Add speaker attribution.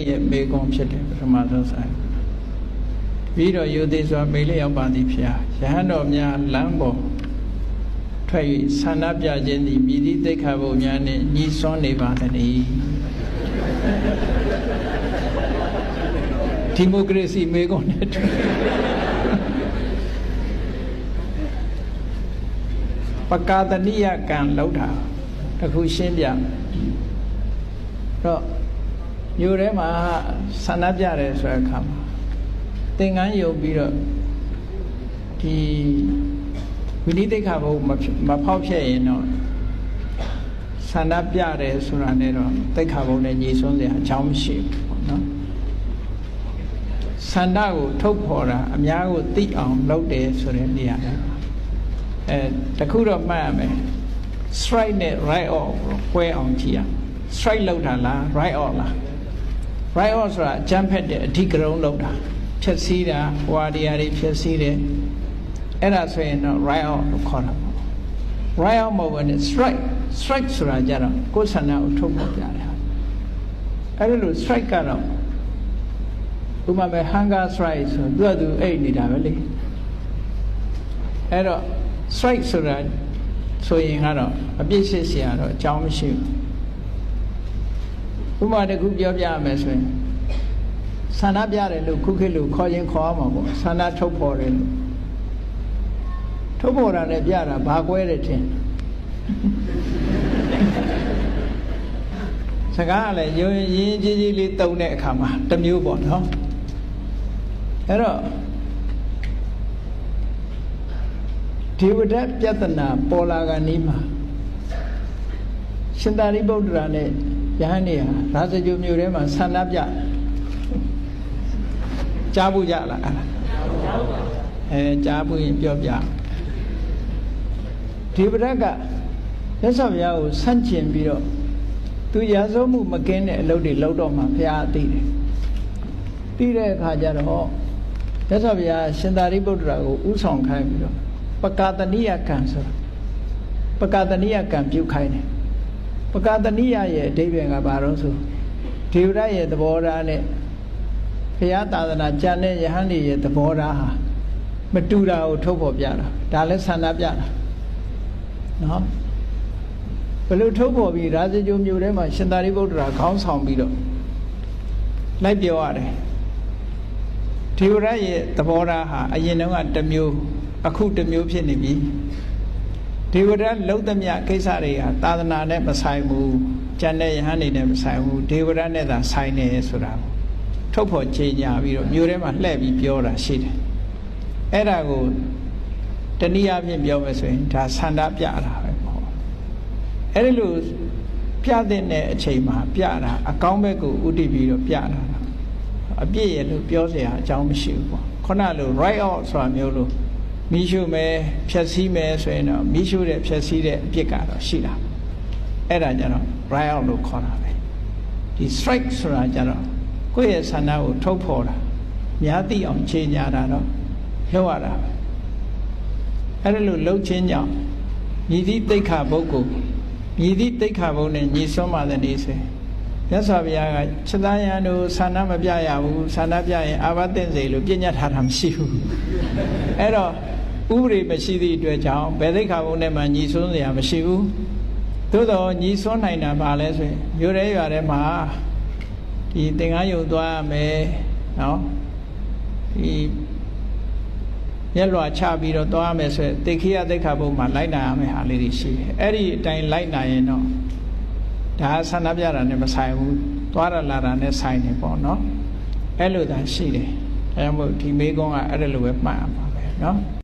Speaker 1: နေ့ရဲ့မေကွန်ဖြစ်တယ်ပထမဆုံးဆိုင်ပြီးတော့ယူသေးစွာမေလျောက်ပါသည်ဖျားယဟန်တော်များလမ်းပေါ်ထွက်၍ဆန္ဒပြခြင်းသည်မြည်သည့်သိက္ခာပုများနှင့်ညီစွန်းနေပါသတည်းဒီမိုကရေစီမေကွန်နဲ့တူပကာတနိယကံလောက်တာတခုရှင်းပြတော့ မြို့ထဲမှာဆန္ဒပြတယ်ဆိုတဲ့အခါမှာသင်္ကန်းယုံပြီးတော့ဒီဝိနည်းသိက္ခာဘုမမဖောက်ဖြက်ရင်တော့ဆန္ဒပြတယ်ဆိုတာနဲ့တော့သိက္ခာဘုနဲ့ညီဆွန်းစရာအကြောင်းမရှိဘူးပေါ့နော်ဆန္ဒကိုထုတ်ဖော်တာအများကိုသိအောင်လုပ်တယ်ဆိုတဲ့နေရာအဲတခုတော့မှတ်ရမယ် strike နဲ့ right off ကို꿰အောင်ကြည့်ရ strike လောက်တာလား right off လား riot ဆိုတာအကြမ်းဖက်တဲ့အဓိကရုံးလောက်တာဖြက်စီးတာဟွာတရားတွေဖြက်စီးတယ်အဲ့ဒါဆိုရင်တော့ riot လို့ခေါ်တာပေါ့ riot မဟုတ်ဘဲနဲ့ strike strike ဆိုတာကြတော့ကိုယ်ဆန္ဒကိုထုတ်ပေါ်ပြတယ်အဲ့ဒီလို strike ကတော့ဥပမာပဲ hunger strike ဆိုသူကသူအိတ်နေတာပဲလေအဲ့တော့ strike ဆိုတာဆိုရင်ကတော့အပြစ်ရှိစရာတော့အကြောင်းမရှိဘူး ဥပမာတစ်ခုပြောပြရမယ်ဆိုရင်ဆန္ဒပြတယ်လို့ခုခေတ်လို့ခေါ်ရင်ခေါ်ရမှာပေါ့ဆန္ဒထုတ်ဖော်တယ်လို့ထုတ်ဖော်တာနဲ့ပြတာဘာကွဲတယ်ထင်စကားကလည်းရင်းရင်းကြီးကြီးလေးတုံတဲ့အခါမှာတစ်မျိုးပေါ့နော်အဲ့တော့ဒေဝဒပြဿနာပေါ်လာကနီးမှာရှင်သာရိပုတ္တရာနဲ့ ယဟန်နေဟာရာဇဂုမြို့ထဲမှာဆန္ဒပြကြားဖို့ကြလားအဲ့ဒါအဲကြားဖို့ရင်ပြောပြဒေဝဒကမြတ်စွာဘုရားကိုဆန့်ကျင်ပြီးတော့သူရာဇဝမှုမကင်းတဲ့အလုပ်တွေလုပ်တော့မှဘုရားသိတယ်သိတဲ့အခါကျတော့မြတ်စွာဘုရားရှင်သာရိပုတ္တရာကိုဥဆောင်ခိုင်းပြီးတော့ပကာတနိယကံဆိုတာပကာတနိယကံပြုတ်ခိုင်းတယ် ပကာတနိယရဲ့အဓိပ္ပာယ်ကဘာလို့ဆိုဒေဝရရဲ့သဘောထားနဲ့ဘုရားသာသနာကျမ်းတဲ့ယဟန်တွေရဲ့သဘောထားဟာမတူတာကိုထုတ်ဖော်ပြတာဒါလည်းဆန္ဒပြတာနော်ဘယ်လိုထုတ်ဖော်ပြီးရာဇဂုမျိုးထဲမှာရှင်သာရိပုတ္တရာခေါင်းဆောင်ပြီးတော့လိုက်ပြောရတယ်ဒေဝရရဲ့သဘောထားဟာအရင်တုန်းကတစ်မျိုးအခုတစ်မျိုးဖြစ်နေပြီ ဒေဝရလုံးသမျှကိစ္စတွေဟာသာသနာနဲ့မဆိုင်ဘူးကျန်တဲ့ယဟန်တွေနဲ့မဆိုင်ဘူးဒေဝရနဲ့သာဆိုင်နေဆိုတာထုတ်ဖော်ကြေညာပြီးတော့မျိုးထဲမှာလှည့်ပြီးပြောတာရှိတယ်အဲ့ဒါကိုတနည်းအားဖြင့်ပြောမယ်ဆိုရင်ဒါဆန္ဒပြတာပဲပေါ့အဲ့ဒီလိုပြတဲ့အချိန်မှာပြတာအကောင်းဘက်ကိုဥတည်ပြီးတော့ပြတာအပြည့်ရလို့ပြောเสียအကြောင်းမရှိဘူးပေါ့ခုနလို right out ဆိုတာမျိုးလို့ မိရှုမယ်ဖြက်စီးမယ်ဆိုရင်တော့မိရှုတဲ့ဖြက်စီးတဲ့အပြစ်ကတော့ရှိတာအဲ့ဒါကြတော့ right out လို့ခေါ်တာပဲဒီ strike ဆိုတာကြတော့ကိုယ့်ရဲ့ဆန္ဒကိုထုတ်ဖော်တာများသိအောင်ခြေညာတာတော့လုပ်ရတာပဲအဲ့ဒါလို့လှုပ်ချင်းကြောင့်ညီသည့်တိတ်ခါဘုတ်ကိုညီသည့်တိတ်ခါဘုတ်နဲ့ညီစွန်းပါတဲ့နေစေမြတ်စွာဘုရားကချက်သားရန်တို့ဆန္ဒမပြရဘူးဆန္ဒပြရင်အာဘသင့်စေလို့ပြညတ်ထားတာမရှိဘူးအဲ့တော့ ဥပဒေမရှိသည့်အတွက်ကြောင့်ဘယ်သိက္ခာဘုံနဲ့မှညီဆွန်းစရာမရှိဘူးသို့တော့ညီဆွန်းနိုင်တာပါလဲဆိုရင်မြို့ရဲရွာထဲမှာဒီသင်္ကန်းယုံသွားရမယ်နော်ဒီရက်လွာချပြီးတော့သွားရမယ်ဆိုရင်တေခိယသိက္ခာဘုံမှာလိုက်နိုင်ရမယ်ဟာလေးတွေရှိတယ်အဲ့ဒီအတိုင်းလိုက်နိုင်ရင်တော့ဒါဆန္ဒပြတာနဲ့မဆိုင်ဘူးသွားရလာတာနဲ့ဆိုင်နေပေါ့နော်အဲ့လိုသာရှိတယ်အဲဒါမို့ဒီမေကုန်းကအဲ့ဒါလိုပဲမှတ်ရမှာပဲနော်